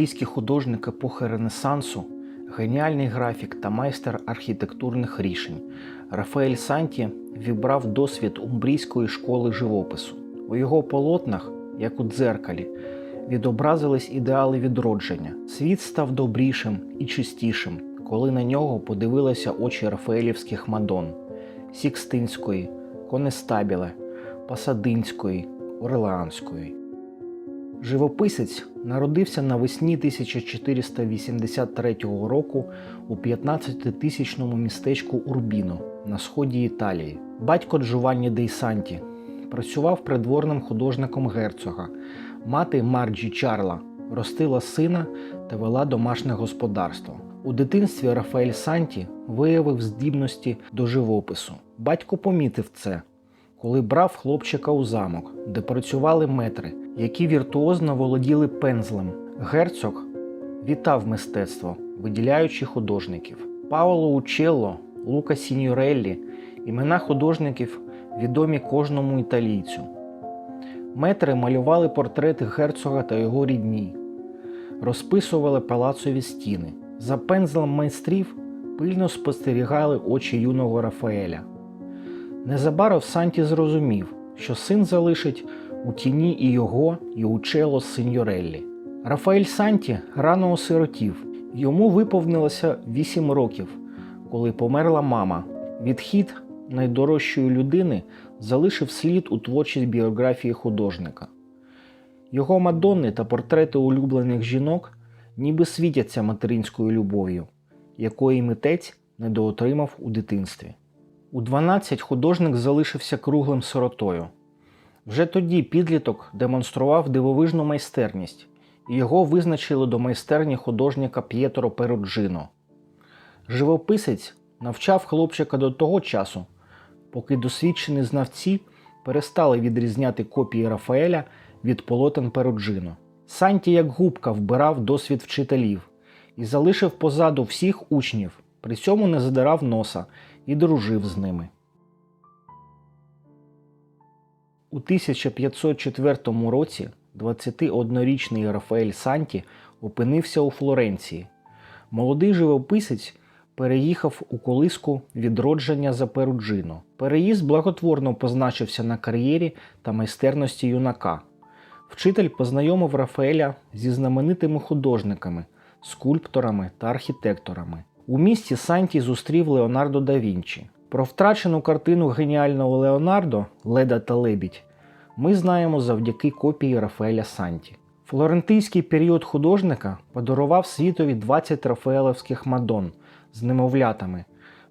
італійський художник епохи Ренесансу, геніальний графік та майстер архітектурних рішень. Рафаель Санті вібрав досвід умбрійської школи живопису. У його полотнах, як у дзеркалі, відобразились ідеали відродження. Світ став добрішим і чистішим, коли на нього подивилися очі рафаелівських мадон Сікстинської, Конестабіле, Пасадинської, Орлеанської. Живописець народився навесні 1483 року у 15-тисячному містечку Урбіно на сході Італії. Батько Джованні Дей Санті працював придворним художником герцога. Мати Марджі Чарла ростила сина та вела домашнє господарство. У дитинстві Рафаель Санті виявив здібності до живопису. Батько помітив це, коли брав хлопчика у замок, де працювали метри, які віртуозно володіли пензлем. Герцог вітав мистецтво, виділяючи художників. Паоло Учелло, Лука Сіньореллі імена художників відомі кожному італійцю. Метри малювали портрети герцога та його рідні, розписували палацові стіни. За пензлем майстрів пильно спостерігали очі юного Рафаеля. Незабаром Санті зрозумів, що син залишить у тіні і його, і учело Синьореллі. Рафаель Санті рано осиротів. Йому виповнилося 8 років, коли померла мама. Відхід найдорожчої людини залишив слід у творчій біографії художника. Його мадонни та портрети улюблених жінок ніби світяться материнською любов'ю, якої митець недоотримав у дитинстві. У 12 художник залишився круглим сиротою. Вже тоді підліток демонстрував дивовижну майстерність, і його визначили до майстерні художника П'єтро Перуджино. Живописець навчав хлопчика до того часу, поки досвідчені знавці перестали відрізняти копії Рафаеля від полотен Перуджино. Санті як губка вбирав досвід вчителів і залишив позаду всіх учнів, при цьому не задирав носа і дружив з ними. У 1504 році 21-річний Рафаель Санті опинився у Флоренції. Молодий живописець переїхав у колиску відродження за Перуджино. Переїзд благотворно позначився на кар'єрі та майстерності юнака. Вчитель познайомив Рафаеля зі знаменитими художниками, скульпторами та архітекторами. У місті Санті зустрів Леонардо да Вінчі. Про втрачену картину геніального Леонардо Леда та Лебідь ми знаємо завдяки копії Рафаеля Санті. Флорентийський період художника подарував світові 20 рафаелевських мадон з немовлятами,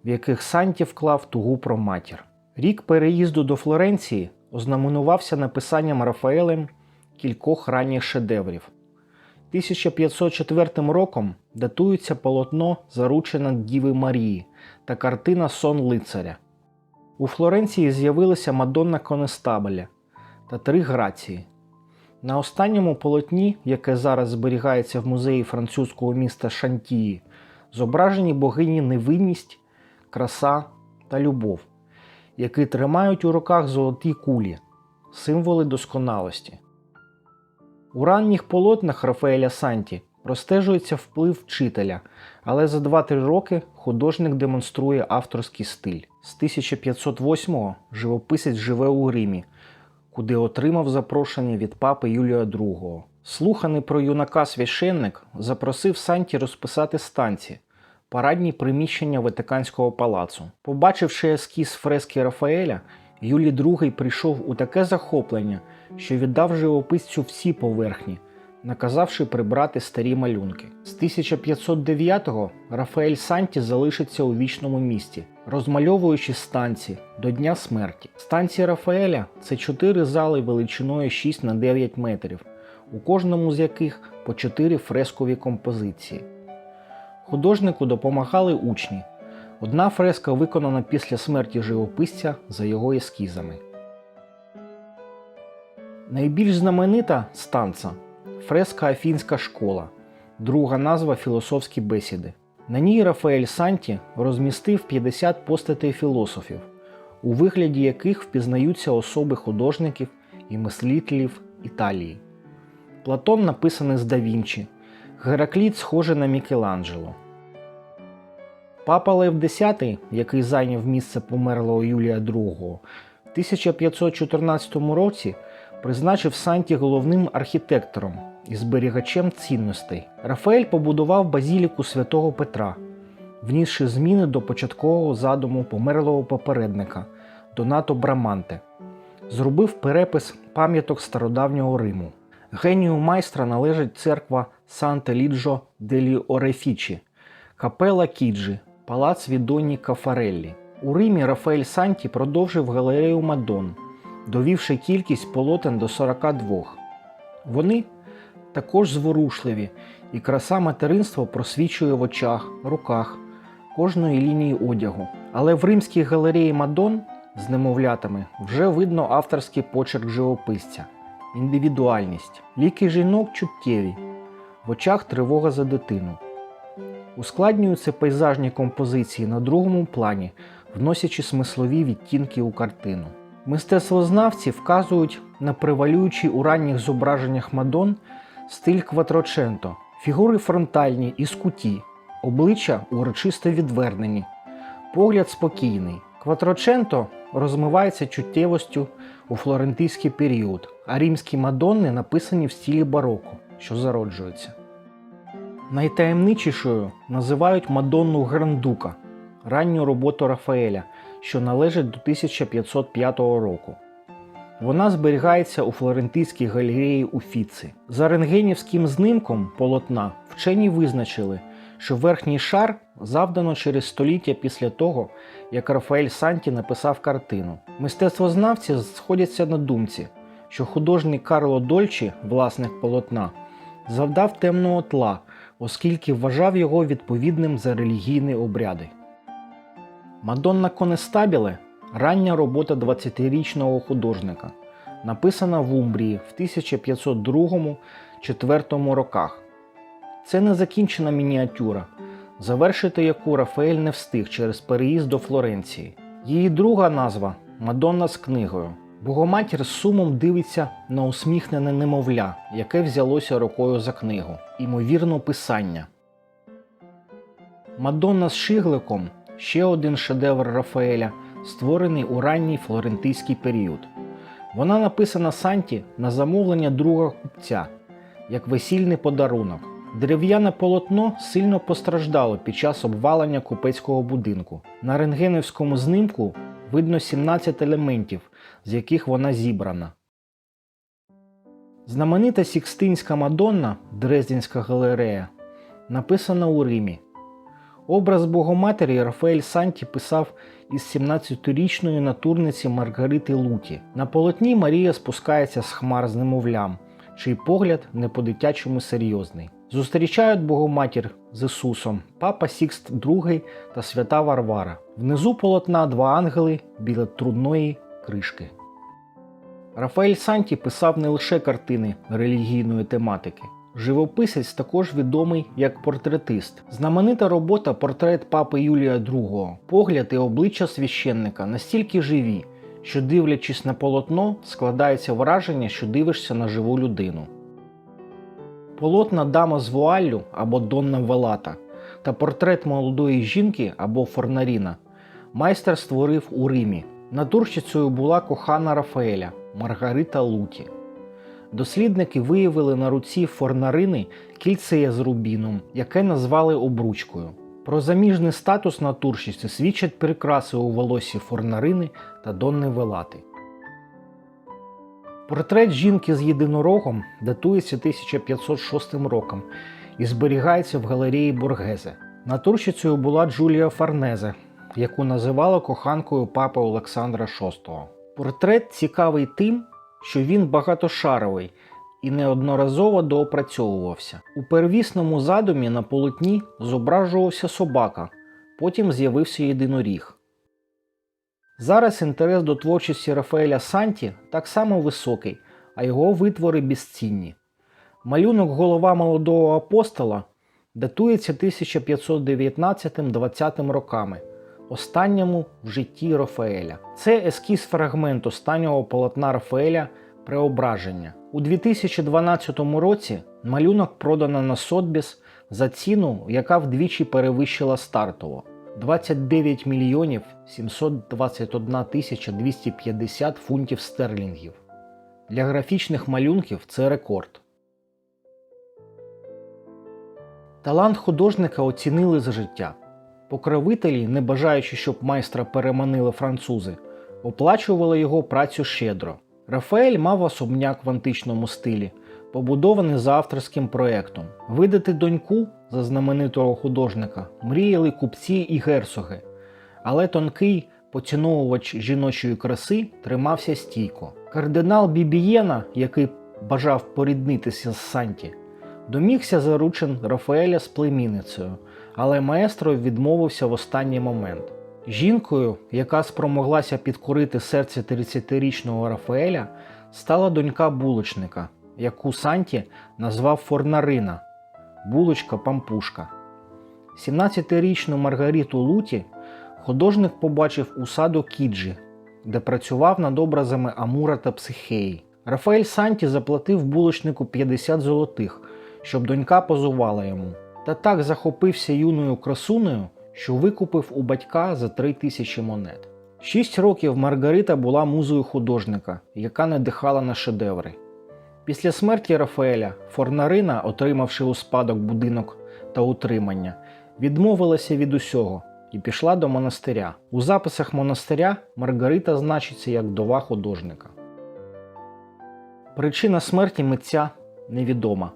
в яких Санті вклав тугу про матір. Рік переїзду до Флоренції ознаменувався написанням Рафаелем кількох ранніх шедеврів. 1504 роком датується полотно Заручена Діви Марії та картина Сон лицаря. У Флоренції з'явилася Мадонна Конестабеля та три грації. На останньому полотні, яке зараз зберігається в музеї французького міста Шантії, зображені богині невинність, краса та любов, які тримають у руках золоті кулі, символи досконалості. У ранніх полотнах Рафаеля Санті простежується вплив вчителя, але за 2-3 роки художник демонструє авторський стиль. З 1508-го живописець живе у Римі, куди отримав запрошення від папи Юлія II. Слуханий про юнака священник запросив Санті розписати станці, парадні приміщення Ватиканського палацу. Побачивши ескіз фрески Рафаеля, Юлій II прийшов у таке захоплення, що віддав живописцю всі поверхні, наказавши прибрати старі малюнки. З 1509-го Рафаель Санті залишиться у вічному місті, розмальовуючи станці до Дня смерті. Станції Рафаеля це чотири зали величиною 6 на 9 метрів, у кожному з яких по чотири фрескові композиції. Художнику допомагали учні. Одна фреска виконана після смерті живописця за його ескізами. Найбільш знаменита станца фреска Афінська школа, друга назва філософські бесіди. На ній Рафаель Санті розмістив 50 постатей філософів, у вигляді яких впізнаються особи художників і мислителів Італії. Платон написаний з да Вінчі, Геракліт схожий на Мікеланджело. Папа Лев X, який зайняв місце померлого Юлія II, в 1514 році призначив Санті головним архітектором і зберігачем цінностей. Рафаель побудував базіліку святого Петра, внісши зміни до початкового задуму померлого попередника Донато Браманте. Зробив перепис пам'яток стародавнього Риму. Генію майстра належить церква Санте Ліджо делі Орефічі, капела Кіджі, палац Відоні Кафареллі. У Римі Рафаель Санті продовжив галерею Мадон, довівши кількість полотен до 42. Вони також зворушливі, і краса материнства просвічує в очах, руках, кожної лінії одягу. Але в римській галереї Мадон з немовлятами вже видно авторський почерк живописця, індивідуальність. Ліки жінок чуттєві, в очах тривога за дитину. Ускладнюються пейзажні композиції на другому плані, вносячи смислові відтінки у картину. Мистецтвознавці вказують на превалюючий у ранніх зображеннях Мадон стиль кватроченто, фігури фронтальні і скуті, обличчя урочисто відвернені, погляд спокійний. Кватроченто розмивається чуттєвостю у флорентийський період, а римські мадонни написані в стилі бароко, що зароджується. Найтаємничішою називають Мадонну Грандука, ранню роботу Рафаеля, що належить до 1505 року. Вона зберігається у Флорентийській галереї Уфіци. За рентгенівським знимком полотна вчені визначили, що верхній шар завдано через століття після того, як Рафаель Санті написав картину. Мистецтвознавці сходяться на думці, що художник Карло Дольчі, власник полотна, завдав темного тла, оскільки вважав його відповідним за релігійні обряди. Мадонна Конестабіле рання робота 20-річного художника, написана в Умбрії в 1502-4 роках. Це незакінчена мініатюра, завершити яку Рафаель не встиг через переїзд до Флоренції. Її друга назва Мадонна з книгою. Богоматір з сумом дивиться на усміхнене немовля, яке взялося рукою за книгу, імовірно, писання. Мадонна з Шигликом ще один шедевр Рафаеля, створений у ранній флорентийський період. Вона написана Санті на замовлення друга купця, як весільний подарунок. Дерев'яне полотно сильно постраждало під час обвалення купецького будинку. На рентгенівському знімку видно 17 елементів, з яких вона зібрана. Знаменита Сікстинська Мадонна, Дрезденська галерея, написана у Римі. Образ Богоматері Рафаель Санті писав із 17-річної натурниці Маргарити Луті. На полотні Марія спускається з хмар з немовлям, чий погляд не по-дитячому серйозний. Зустрічають Богоматір з Ісусом, Папа Сікст II та свята Варвара. Внизу полотна два ангели біля трудної кришки. Рафаель Санті писав не лише картини релігійної тематики. Живописець також відомий як портретист. Знаменита робота Портрет папи Юлія II. Погляд і обличчя священника настільки живі, що, дивлячись на полотно, складається враження, що дивишся на живу людину. Полотна дама з вуаллю або Донна Велата та портрет молодої жінки або Форнаріна майстер створив у Римі. Натурщицею була кохана Рафаеля Маргарита Луті. Дослідники виявили на руці Форнарини кільцеє з рубіном, яке назвали обручкою. Про заміжний статус натурщиці свідчать прикраси у волосі Форнарини та Донни Велати. Портрет жінки з єдинорогом датується 1506 роком і зберігається в галереї Боргезе. Натурщицею була Джулія Фарнезе, яку називали коханкою папи Олександра VI. Портрет цікавий тим, що він багатошаровий і неодноразово доопрацьовувався. У первісному задумі на полотні зображувався собака, потім з'явився єдиноріг. Зараз інтерес до творчості Рафаеля Санті так само високий, а його витвори безцінні. Малюнок голова молодого апостола датується 1519-20 роками, останньому в житті Рафаеля. Це ескіз фрагмент останнього полотна Рафаеля Преображення. У 2012 році Малюнок продано на Сотбіс за ціну, яка вдвічі перевищила стартову 29 мільйонів 721 тисяча 250 фунтів стерлінгів. Для графічних малюнків це рекорд. Талант художника оцінили за життя. Покровителі, не бажаючи, щоб майстра переманили французи, оплачували його працю щедро. Рафаель мав особняк в античному стилі, побудований за авторським проєктом. Видати доньку за знаменитого художника мріяли купці і герцоги, але тонкий поціновувач жіночої краси тримався стійко. Кардинал Бібієна, який бажав поріднитися з Санті, домігся заручин Рафаеля з племінницею, але маестро відмовився в останній момент. Жінкою, яка спромоглася підкорити серце 30-річного Рафаеля, стала донька булочника, яку Санті назвав Форнарина булочка Пампушка. 17-річну Маргариту Луті художник побачив у саду Кіджі, де працював над образами Амура та Психеї. Рафаель Санті заплатив булочнику 50 золотих, щоб донька позувала йому. Та так захопився юною красунею, що викупив у батька за три тисячі монет. Шість років Маргарита була музою художника, яка не дихала на шедеври. Після смерті Рафаеля Форнарина, отримавши у спадок будинок та утримання, відмовилася від усього і пішла до монастиря. У записах монастиря Маргарита значиться як вдова художника. Причина смерті митця невідома.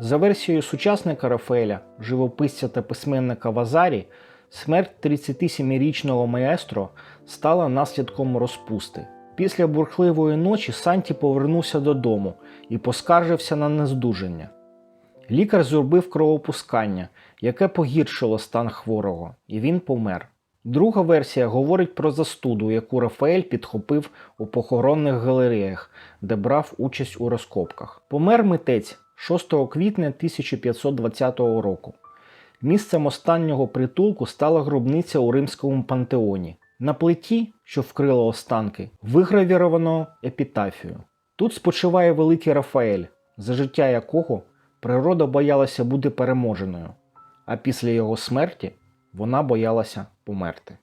За версією сучасника Рафаеля, живописця та письменника Вазарі, смерть 37-річного маестро стала наслідком розпусти. Після бурхливої ночі Санті повернувся додому і поскаржився на нездужання. Лікар зробив кровопускання, яке погіршило стан хворого, і він помер. Друга версія говорить про застуду, яку Рафаель підхопив у похоронних галереях, де брав участь у розкопках. Помер митець 6 квітня 1520 року. Місцем останнього притулку стала гробниця у римському пантеоні. На плиті, що вкрила останки, вигравіровано епітафію. Тут спочиває великий Рафаель, за життя якого природа боялася бути переможеною, а після його смерті вона боялася померти.